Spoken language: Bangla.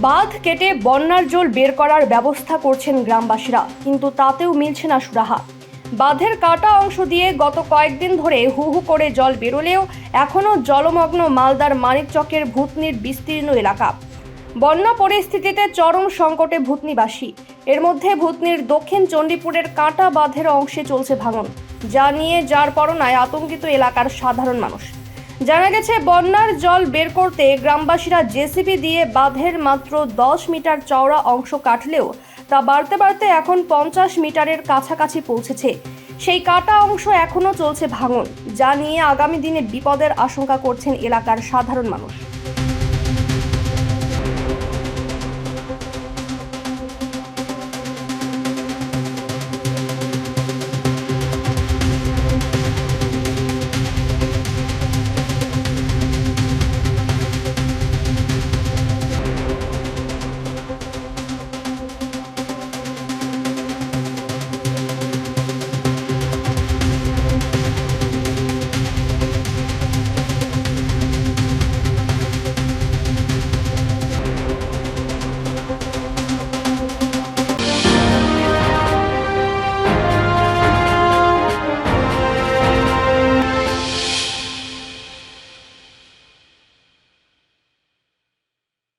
বাঁধ কেটে বন্যার জল বের করার ব্যবস্থা করছেন গ্রামবাসীরা, কিন্তু তাতেও মিলছে না সুরাহা। বাঁধের কাটা অংশ দিয়ে গত কয়েকদিন ধরে হু হু করে জল বেরোলেও এখনও জলমগ্ন মালদার মানিকচকের ভূতনির বিস্তীর্ণ এলাকা। বন্যা পরিস্থিতিতে চরম সংকটে ভূতনিবাসী। এর মধ্যে ভূতনির দক্ষিণ চণ্ডীপুরের কাঁটা বাঁধের অংশে চলছে ভাঙন, যা নিয়ে যার পরনায় আতঙ্কিত এলাকার সাধারণ মানুষ। জানা গেছে, বন্যার জল বের করতে গ্রামবাসীরা জেসিপি দিয়ে বাঁধের মাত্র দশ মিটার চওড়া অংশ কাটলেও তা বাড়তে বাড়তে এখন পঞ্চাশ মিটারের কাছাকাছি পৌঁছেছে। সেই কাটা অংশ এখনও চলছে ভাঙন, যা নিয়ে আগামী দিনে বিপদের আশঙ্কা করছেন এলাকার সাধারণ মানুষ।